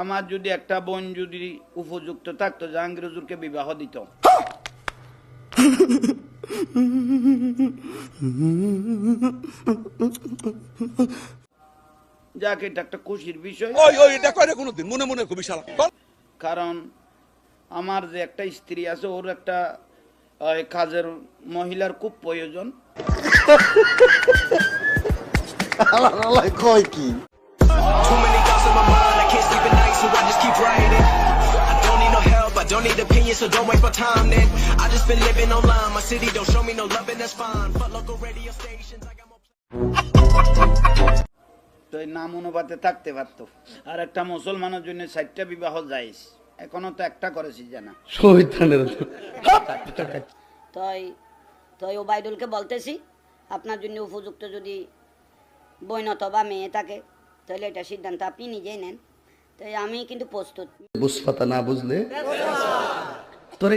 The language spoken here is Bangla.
আমার যদি একটা বোন যদি উপযুক্ত থাকতো জাহাঙ্গীর হুজুরকে বিবাহ দিত। যাক এটা একটা খুশির বিষয়। ওই ওই এটা কয় কোনোদিন মনে মনে খুবই সারা কারণ আমার যে একটা স্ত্রী আছে ওর একটা কাজের মহিলার খুব প্রয়োজন। কয় কি? Opinions, so don't waste my time then. I just been living online, my city don't show me no love, and that's fine. Fuck local radio stations, I got more. তো এই নাম অনুপাতে থাকতে পারতো। আর একটা মুসলমানের জন্য ষাটটা বিবাহ যাইস। এখনও তো একটা করেছি জানা। তাই তাই ওবায়দুলকে বলতেছি আপনার জন্য উপযুক্ত যদি বইনত বা মেয়ে থাকে তাহলে এটা সিদ্ধান্ত আপনি নিজেই নেন। তাই আমি কিন্তু প্রস্তুত। বুঝপাতা না বুঝলে?